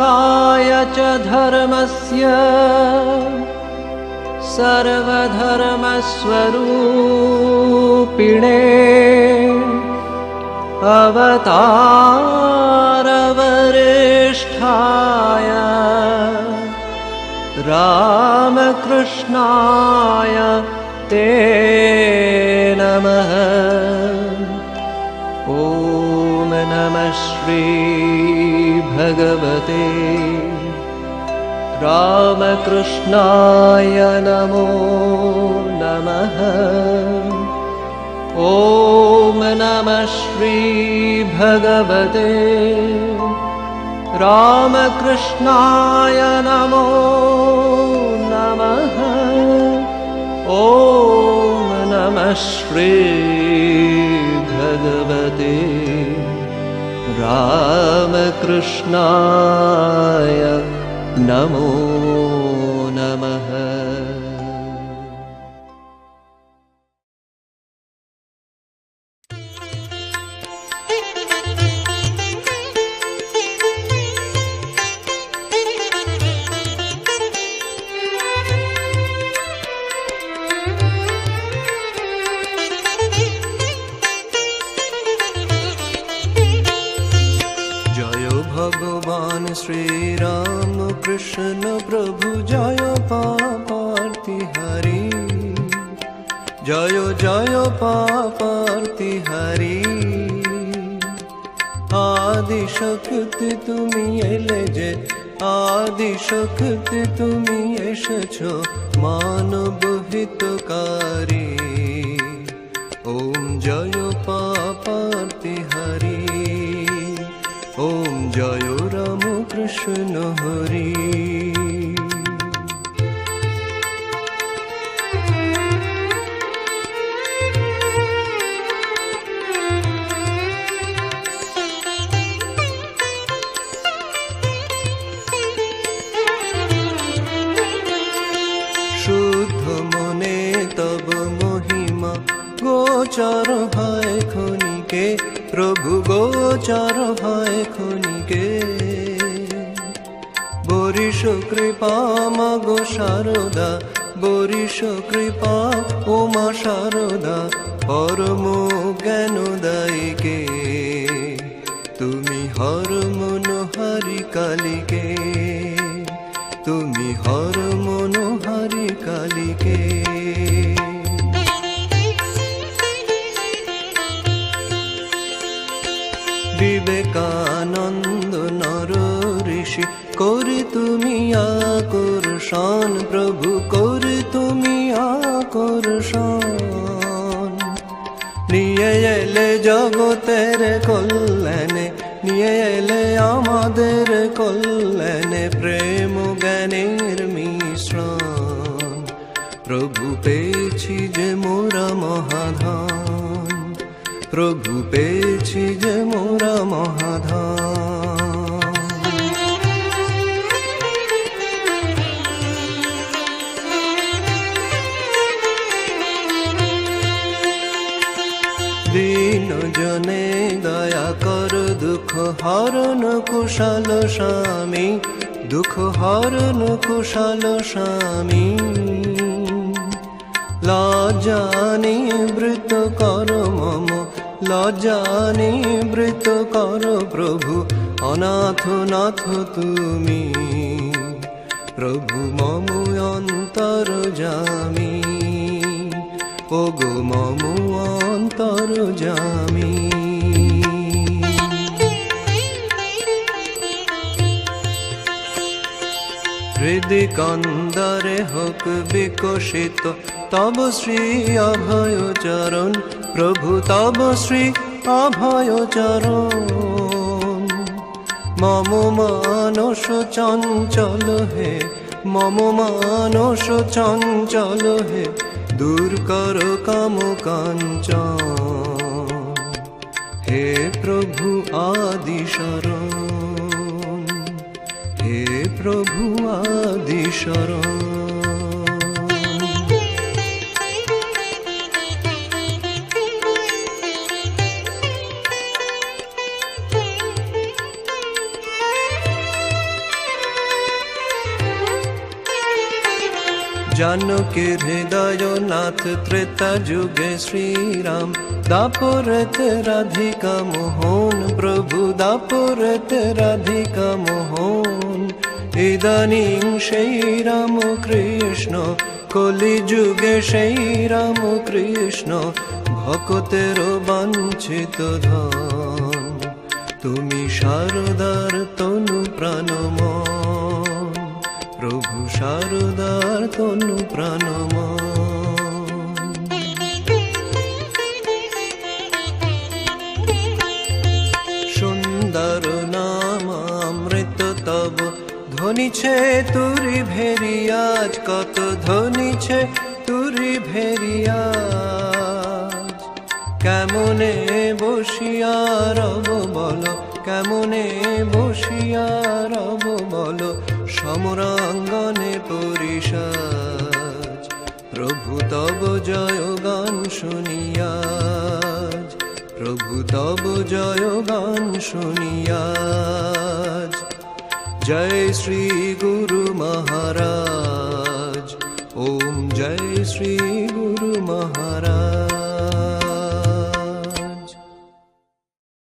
स्थापकाय च धर्मस्य सर्वधर्मस्वरूपिणे अवतारवरिष्ठाय रामकृष्णाय ते नमः। ॐ नमः श्रीभगवते रामकृष्णाय नमो नमः। ॐ नमः श्रीभगवते रामकृष्णाय नमो नमः। ॐ नमः श्रीभगवते रामकृष्णाय कृष्णाय नमो শ্রীরাম কৃষ্ণ প্রভু জয় পাপার্তি হরি জয় জয় পাপার্তি হরি আদি শক্তি তুমি এলে যে আদি শক্তি তুমি এসেছ মানব হিতকারী ওম জয় পাপার্তি হরি ওম জয় গোচর হয় খনিকে প্রভু গোচর হয় খনিকে বরিষ কৃপা মাগো শারদা বরিষ কৃপা উমা শারদা পরম জ্ঞান তুমি হর মনোহারি কালিকে, তুমি হর মনোহারি কালিকে। বিবেকানন্দ নর ঋষি, করে তুমি আকর্ষণ, প্রভু, করে তুমি আকর্ষণ। নিয়ে এলে জগতের কল্যাণে, নিয়ে এলে আমাদের কল্যাণে, প্রেম জ্ঞানের মিশ্রণ। প্রভু পেয়েছি যে মোরা মহাধান প্রভু পেয়েছি যে মোরা মহাধান দিন জনে দয়া কর, দুঃখ হরণ কুশল স্বামী, দুঃখ হরণ কুশল স্বামী। লজানি বৃত কর মম লজানি বৃত কর প্রভু, অনাথ নাথ তুমি। প্রভু মম অন্তর জামি ও গো মম অন্তর জামি। হৃদি কন্দরে হোক বিকশিত, তব শ্রী অভয় চরণ প্রভু তব শ্রী অভয় চরণ। মম মানস চঞ্চল হে, মম মানস চঞ্চল হে, দূর কর কাম কাঞ্চন। হে প্রভু আদি শরণ, হে প্রভু আদি শরণ। জানকীর হৃদয় নাথ ত্রেতা যুগে শ্রীরাম দাপরত রাধিকা মোহন প্রভু দাপরত রাধিকা মোহন ইদানিং সেই রাম কৃষ্ণ কলি যুগে সেই রাম কৃষ্ণ ভকতের বাঞ্ছিত ধন তুমি শারদার তনু প্রাণমন শারদার তনু প্রাণমন সুন্দর নাম অমৃত তব ধ্বনিছে তুরি ভেরিয়াজ কত ধ্বনিছে তুরি ভেরিয়াজ কেমনে বসিয়া রব বল কেমনে বসিয়া রব বল, সমরাঙ্গনে পরিসাজ। প্রভু তব জয় গান শুনিয়াজ, প্রভু তব জয় গান শুনিয়াজ। জয় শ্রী গুরু মহারাজ, ওম জয় শ্রী গুরু মহারাজ।